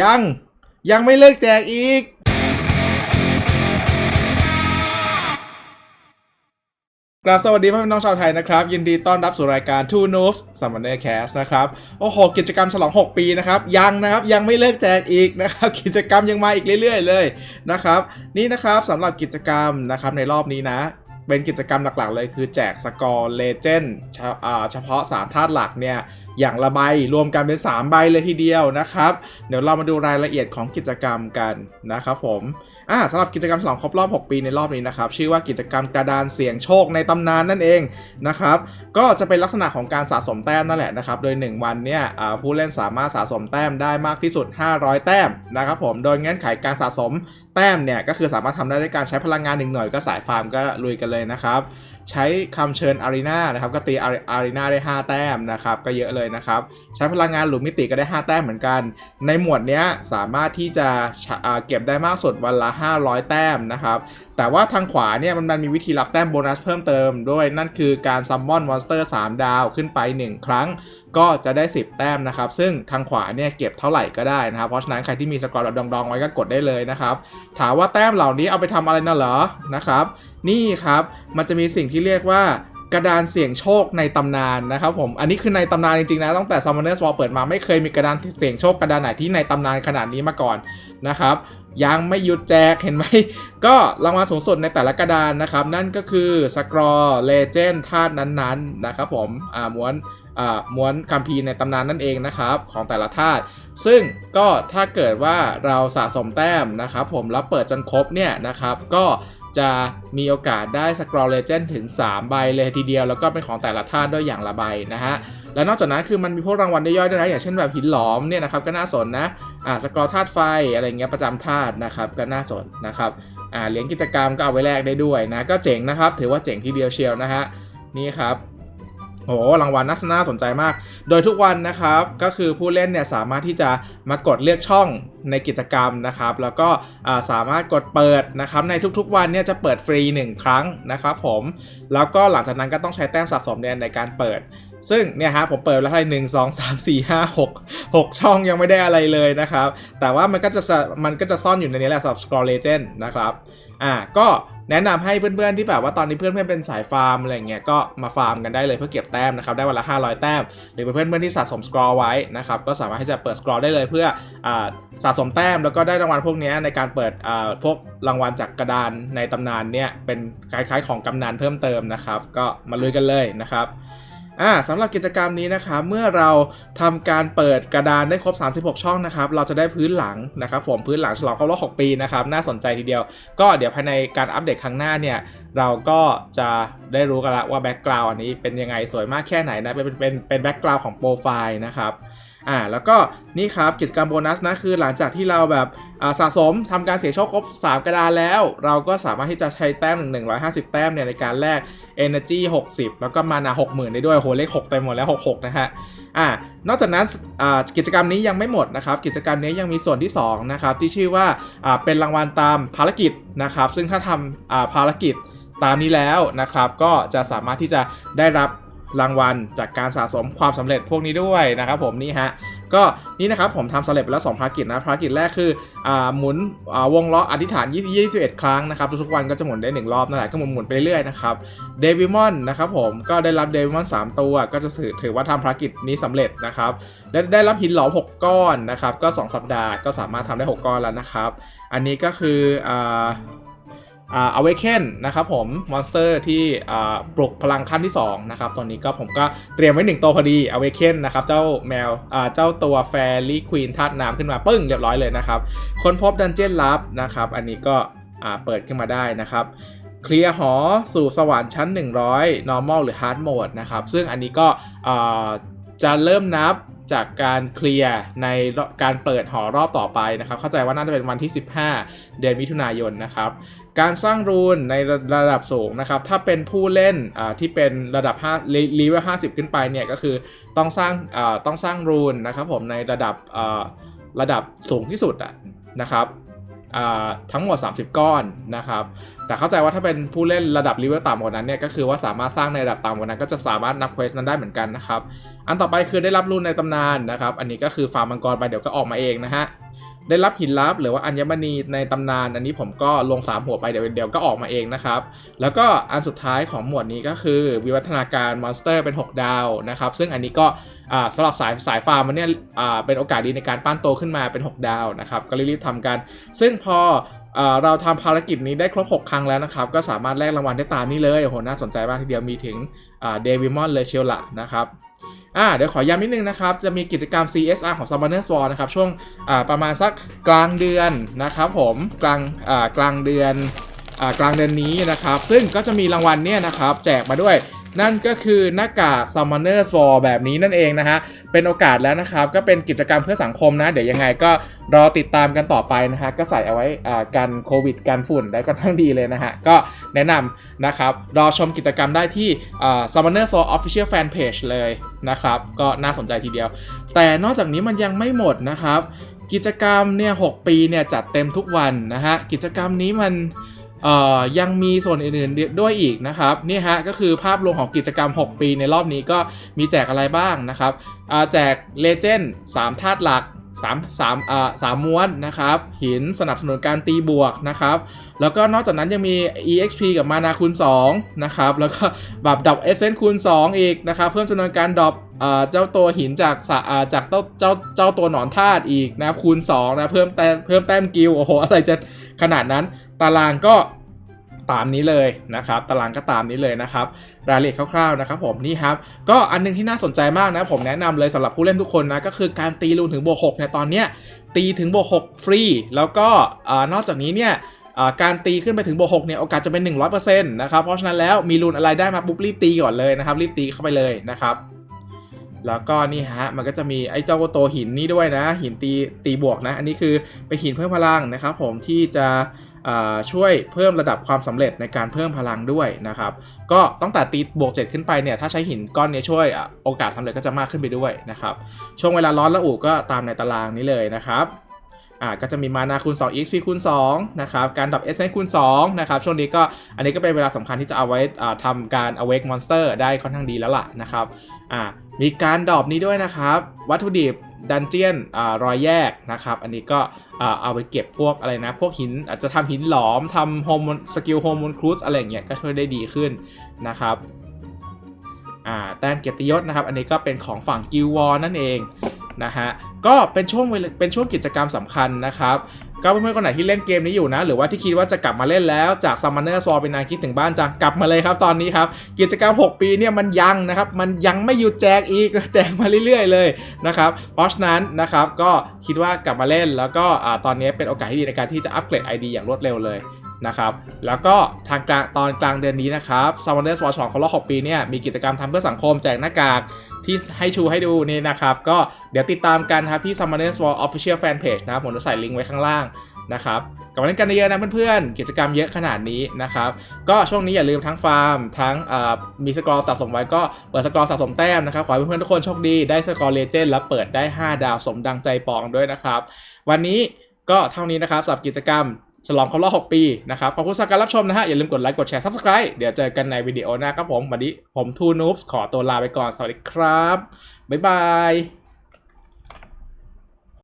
ยัง ยังไม่เลิกแจกอีก กราบสวัสดีพ่อแม่พี่น้องชาวไทยนะครับ ยินดีต้อนรับสู่รายการ Two Noobs Summoner Cast นะครับ โอ้โห กิจกรรมฉลอง 6 ปีนะครับ ยังนะครับ ยังไม่เลิกแจกอีกนะครับ กิจกรรมยังมาอีกเรื่อย ๆ เลยนะครับ นี่นะครับสำหรับกิจกรรมนะครับในรอบนี้นะเป็นกิจกรรมหลักๆ เลยคือแจกสกอร์เลเจนด์เฉพาะ 3 ธาตุหลักเนี่ย อย่างละใบรวมกันเป็น 3 ใบเลยทีเดียวนะครับ เดี๋ยวเรามาดูรายละเอียดของกิจกรรมกันนะครับผมอ่าสำหรับกิจกรรมฉลองครบรอบ 6 ปีในรอบนี้นะครับ ชื่อว่ากิจกรรมกระดานเสี่ยงโชคในตำนานนั่นเองนะครับ ก็จะเป็นลักษณะของการสะสมแต้มนั่นแหละนะครับ โดย 1 วันเนี่ยผู้เล่นสามารถสะสมแต้มได้มากที่สุด 500 แต้มนะครับผม โดยเงื่อนไขการสะสมแต้มเนี่ยก็คือสามารถทำได้ด้วยการใช้พลังงานหนึ่งหน่วยก็สายฟาร์มก็ลุยกันเลยนะครับ ใช้คำเชิญอารีนานะครับ ก็ตีอารีนาได้ 5 แต้มนะครับ ก็เยอะเลยนะครับ ใช้พลังงานหลุมมิติก็ได้ 5 แต้มเหมือนกัน ในหมวดนี้สามารถที่จะะเก็บได้มากสุดวันละ 500 แต้มนะครับ แต่ว่าทางขวาเนี่ยมันมีวิธีรับแต้มโบนัสเพิ่มเติมด้วยนั่นคือการซัมมอนมอนสเตอร์3ดาวขึ้นไป 1 ครั้ง ก็จะได้ 10 แต้มนะครับ ซึ่งทางขวาเนี่ยเก็บเท่าไหร่ก็ได้นะครับ เพราะฉะนั้นใครที่มีสกอร์แบบดองๆไว้ก็กดได้เลยนะครับ ถามว่าแต้มเหล่านี้เอาไปทำอะไรน่ะเหรอนะครับ นี่ครับมันจะมีสิ่งที่เรียกว่า กระดานเสี่ยงโชคในตำนานนะครับผม อันนี้คือในตำนานจริงๆนะ ตั้งแต่ Summoner's War เปิดมาไม่เคยมีกระดานเสี่ยงโชคกระดานไหนที่ในตำนานขนาดนี้มาก่อนนะครับ ยังไม่หยุดแจกเห็นไหม ก็รางวัลสูงสุดในแต่ละกระดานนะครับ นั่นก็คือสกรอเลเจนธาตุนั้นๆนะครับผม อ่าม้วนอ่าม้วนคัมภีร์ในตำนานนั่นเองนะครับ ของแต่ละธาตุ ซึ่งก็ถ้าเกิดว่าเราสะสมแต้มนะครับ ผมแล้วเปิดจนครบเนี่ยนะครับ ก็ จะมีโอกาสได้สกรอเลเจนถึง 3 ใบเลยทีเดียว แล้วก็เป็นของแต่ละธาตุด้วยอย่างละใบนะฮะ และนอกจากนั้นคือมันมีพวกรางวัลย่อยๆด้วยนะ อย่างเช่นแบบหินหลอมเนี่ยนะครับก็น่าสนนะ อ่าสกอร์ธาตุไฟอะไรเงี้ยประจำธาตุนะครับก็น่าสนนะครับ อ่าเหรียญกิจกรรมก็เอาไว้แลกได้ด้วยนะ ก็เจ๋งนะครับ ถือว่าเจ๋งทีเดียวเชียวนะฮะ นี่ครับ โอ้รางวัลน่าน่าสนใจมาก โดยทุกวันนะครับก็คือผู้เล่นเนี่ยสามารถที่จะมากดเลือกช่องในกิจกรรมนะครับ แล้วก็สามารถกดเปิดนะครับในทุกๆวันเนี่ยจะเปิดฟรี 1 ครั้งนะครับผม แล้วก็หลังจากนั้นก็ต้องใช้แต้มสะสมเนี่ยในการเปิด ซึ่งเนี่ยฮะผมเปิดแล้วให้หนึ่งสองสามสี่ห้าหกหกช่องยังไม่ได้อะไรเลยนะครับ แต่ว่ามันก็จะมันก็จะซ่อนอยู่ในนี้แหละสำหรับ Scroll Legend นะครับอ่าก็แนะนำให้เพื่อนๆที่แบบว่าตอนนี้เพื่อนๆเป็นสายฟาร์มอะไรเงี้ยก็มาฟาร์มกันได้เลยเพื่อเก็บแต้มนะครับได้วันละ 500 แต้ม หรือเพื่อนๆที่สะสม Scroll ไว้นะครับก็สามารถที่จะเปิด Scroll ได้เลยเพื่ออาสะสมแต้มแล้วก็ได้รางวัลพวกนี้ในการเปิดอ่าพวกรางวัลจากกระดานในตำนานเนี่ยเป็นคล้ายๆของกำนันเพิ่มเติมนะครับ ก็มาลุยกันเลยนะครับ อ่าสำหรับกิจกรรมนี้นะครับเมื่อเราทำการเปิดกระดานได้ครบ 36 ช่องนะครับเราจะได้พื้นหลังนะครับผมพื้นหลังฉลองครบรอบ6ปีนะครับน่าสนใจทีเดียว ก็เดี๋ยวภายในการอัปเดตครั้งหน้าเนี่ยเราก็จะได้รู้กันละว่าแบ็กกราวน์อันนี้เป็นยังไงสวยมากแค่ไหนนะเป็นเป็นเป็นแบ็กกราวน์ของโปรไฟล์นะครับ อ่าแล้วก็นี่ครับกิจกรรมโบนัสนะคือหลังจากที่เราแบบสะสมทำการเสียโชคครบ 3 กระดานแล้ว เราก็สามารถที่จะใช้แต้ม 150 แต้มเนี่ยในการแลก Energy 60 แล้วก็มานา60,000 ได้ด้วยโหเลข 6 เต็มหมดแล้ว 66 นะฮะอ่านอกจากนั้นกิจกรรมนี้ยังไม่หมดนะครับ กิจกรรมนี้ยังมีส่วนที่ 2 นะครับ ที่ชื่อว่าอ่าเป็นรางวัลตามภารกิจนะครับ ซึ่งถ้าทำอ่าภารกิจตามนี้แล้วนะครับ ก็จะสามารถที่จะได้รับ รางวัลจากการสะสมความสำเร็จพวกนี้ด้วยนะครับผมนี่ฮะก็นี่นะครับผมทำสำเร็จไปแล้ว2ภารกิจนะภารกิจแรกคืออ่าหมุนอ่าวงล้ออธิษฐาน21 ครั้งนะครับทุกๆวันก็จะหมุนได้ 1 รอบนั่นแหละก็หมุนหมุนไปเรื่อยๆนะครับเดวิมอนนะครับผมก็ได้รับเดวิมอน3 ตัว ก็จะถือถือว่าทำภารกิจนี้สำเร็จนะครับและได้รับหินหลอม6ก้อนนะครับก็ 2 สัปดาห์ก็สามารถทำได้ 6 ก้อนแล้วนะครับ อันนี้ก็คืออ่า อ่า awaken นะครับผมมอนสเตอร์ที่อ่าปลุกพลังขั้นที่2นะครับตอนนี้ก็ผมก็เตรียมไว้ 1 ตัวพอดี awaken นะครับเจ้าแมวอ่าเจ้าตัว fairy queen ธาตุน้ำขึ้นมาปึ้งเรียบร้อยเลยนะครับค้นพบดันเจี้ยนลับนะครับอันนี้ก็อ่าเปิดขึ้นมาได้นะครับเคลียร์หอสู่สวรรค์ชั้น 100 normal หรือ hard mode นะครับซึ่งอันนี้ก็อ่าจะเริ่มนับ จากการเคลียร์ในการเปิดหอรอบต่อไปนะครับ เข้าใจว่าน่าจะเป็นวันที่ 15 เดือนมิถุนายนนะครับ การสร้างรูนในระดับสูงนะครับ ถ้าเป็นผู้เล่นที่เป็นระดับ5ลีเวล50 ขึ้นไปเนี่ยก็คือต้องสร้างต้องสร้างรูนนะครับผมในระดับระดับสูงที่สุดอะนะครับ ทั้งหมด 30 ก้อนนะครับ แต่เข้าใจว่าถ้าเป็นผู้เล่นระดับเลเวลต่ำกว่านั้นเนี่ยก็คือว่าสามารถสร้างในระดับต่ำกว่านั้นก็จะสามารถนับเควสนั้นได้เหมือนกันนะครับ อันต่อไปคือได้รับรุ่นในตำนานนะครับ อันนี้ก็คือฟาร์มมังกรไปเดี๋ยวก็ออกมาเองนะฮะ ได้รับหินลับหรือว่าอัญมณีในตำนานอันนี้ผมก็ลง3หัวไปเดี๋ยวเดี๋ยวก็ออกมาเองนะครับ แล้วก็อันสุดท้ายของหมวดนี้ก็คือ วิวัฒนาการมอนสเตอร์เป็น 6 ดาวนะครับ ซึ่งอันนี้ก็สำหรับสายสายฟาร์มมันเนี่ยเป็นโอกาสดีในการปั้นโตขึ้นมาเป็น 6 ดาวนะครับ ก็รีบๆทำกัน ซึ่งพอเราทำภารกิจนี้ได้ครบ 6 ครั้งแล้วนะครับ ก็สามารถแลกรางวัลได้ตามนี้เลยโอ้โหน่าสนใจมากทีเดียวมีถึงเดวิมอนเลยเชียวละนะครับ อ่าเดี๋ยวขอย้ำนิดนึงนะครับ จะมีกิจกรรม CSR ของ Summoner's War นะครับ ช่วงอ่าประมาณสักกลางเดือนนะครับผมกลางอ่ากลางเดือนอ่ากลางเดือนนี้นะครับ ซึ่งก็จะมีรางวัลเนี่ยนะครับ แจกมาด้วย นั่นก็คือหน้ากาก Summoner's War แบบนี้นั่นเองนะฮะ เป็นโอกาสแล้วนะครับ ก็เป็นกิจกรรมเพื่อสังคมนะ เดี๋ยวยังไงก็รอติดตามกันต่อไปนะฮะ ก็ใส่เอาไว้กันโควิด กันฝุ่นได้ค่อนข้งดีเลยนะฮะ ก็แนะนำนะครับ รอชมกิจกรรมได้ที่อ่า Summoner's War Official Fan Page เลยนะครับ ก็น่าสนใจทีเดียว แต่นอกจากนี้มันยังไม่หมดนะครับ กิจกรรมเนี่ย6ปีเนี่ยจัดเต็มทุกวันนะฮะ กิจกรรมนี้มัน ยังมีส่วนอื่นๆด้วยอีกนะครับนี่ฮะก็คือภาพรวมของกิจกรรม 6 ปีในรอบนี้ก็มีแจกอะไรบ้างนะครับแจกเลเจนด์3ธาตุหลัก 3 3อ่า3ม้วนนะครับ หินสนับสนุนการตีบวกนะครับ แล้วก็นอกจากนั้นยังมี EXP กับมานาคูณ2นะครับ แล้วก็แบบดรอปเอเซนคูณ 2 อีกนะครับ เพิ่มจำนวนการดรอปเอ่อเจ้าตัวหินจากสะอ่าจากเจ้าเจ้าเจ้าตัวหนอนธาตุอีกนะคูณ2นะเพิ่มแต้มเพิ่มแต้มกิลโอ้โหอะไรจะขนาดนั้น ตารางก็ ตามนี้เลยนะครับ ตารางก็ตามนี้เลยนะครับ รายละเอียดคร่าวๆนะครับผมนี่ครับ ก็อันหนึงที่น่าสนใจมากนะผมแนะนำเลยสำหรับผู้เล่นทุกคนนะก็คือการตีรูนถึงบวก6เนี่ยตอนเนี้ยตีถึงบวก6ฟรี แล้วก็อนอกจากนี้เนี่ยการตีขึ้นไปถึงบวก6เนี่ยโอกาสจะเป็น 100%นะครับเพราะฉะนั้นแล้วมีรูนอะไรได้มาปุ๊บรีบตีก่อนเลยนะครับรีบตีเข้าไปเลยนะครับแล้วก็นี่ฮะมันก็จะมีไอ้เจ้าตัวหินนี่ด้วยนะ หินตีตีบวกนะ อันนี้คือเป็นหินเพิ่มพลังนะครับผมที่จะ ช่วยเพิ่มระดับความสำเร็จในการเพิ่มพลังด้วยนะครับ ก็ตั้งแต่ตีบวก 7 ขึ้นไปเนี่ยถ้าใช้หินก้อนนี้ช่วยโอกาสสำเร็จก็จะมากขึ้นไปด้วยนะครับช่วงเวลาร้อนและอุก็ตามในตารางนี้เลยนะครับ่าก็จะมีมานาคูณ 2 XP คูณ2นะครับ การดับ s อคูณ2นะครับ ช่วงนี้ก็อันนี้ก็เป็นเวลาสำคัญที่จะเอาไว้ทำการ awake monster ได้ค่อนข้างดีแล้วล่ะนะครับ อ่า มีการดอปนี้ด้วยนะครับ วัตถุดิบดันเจียนอ่ารอยแยกนะครับ อันนี้ก็ เอาไปเก็บพวกอะไรนะ พวกหินอาจจะทำหินหลอมทำโฮมสกิลโฮมอนครูสอะไรอย่างเงี้ยก็ช่วยได้ดีขึ้นนะครับแต้มเกียรติยศนะครับ อันนี้ก็เป็นของฝั่งกิลวอนั่นเองนะฮะก็เป็นช่วงเวลาเป็นช่วงกิจกรรมสำคัญนะครับ ก็เพื่อนๆคนไหนที่เล่นเกมนี้อยู่นะ หรือว่าที่คิดว่าจะกลับมาเล่นแล้วจากซัมมอนเนอร์ซอเป็นนานคิดถึงบ้านจังกลับมาเลยครับตอนนี้ครับ กิจกรรม 6 ปีเนี่ยมันยังนะครับ มันยังไม่หยุดแจกอีกแจกมาเรื่อยๆเลยนะครับเพราะฉะนั้นนะครับก็คิดว่ากลับมาเล่นแล้วก็อตอนนี้เป็นโอกาสที่ดีในการที่จะอัปเกรด ID อย่างรวดเร็วเลย นะครับ แล้วก็ทางกลางตอนกลางเดือนนี้นะครับ Summoner Sword 2ของรอบ6ปีเนี่ยมีกิจกรรมทำเพื่อสังคมแจกหน้ากากที่ให้ชูให้ดูนี่นะครับ ก็เดี๋ยวติดตามกันครับที่ Summoner Sword Official Fan Page นะครับผมจะใส่ลิงก์ไว้ข้างล่างนะครับกลับมาเล่นกันเยอะนะเพื่อนๆ กิจกรรมเยอะขนาดนี้นะครับ ก็ช่วงนี้อย่าลืมทั้งฟาร์ม ทั้งมีสกอร์สะสมไว้ก็เปิดสกอร์สะสมแต้มนะครับขอให้เพื่อนๆทุกคนโชคดีได้สกอร์เลเจนด์และเปิดได้ 5 ดาวสมดังใจปองด้วยนะครับ วันนี้ก็เท่านี้นะครับสำหรับกิจกรรม ฉลองครบรอบ6ปีนะครับ ขอบคุณสำหรับการรับชมนะฮะ อย่าลืมกดไลค์ กดแชร์ Subscribe เดี๋ยวเจอกันในวิดีโอหน้าครับผม วันนี้ผมทูนูบขอตัวลาไปก่อน สวัสดีครับ บ๊ายบาย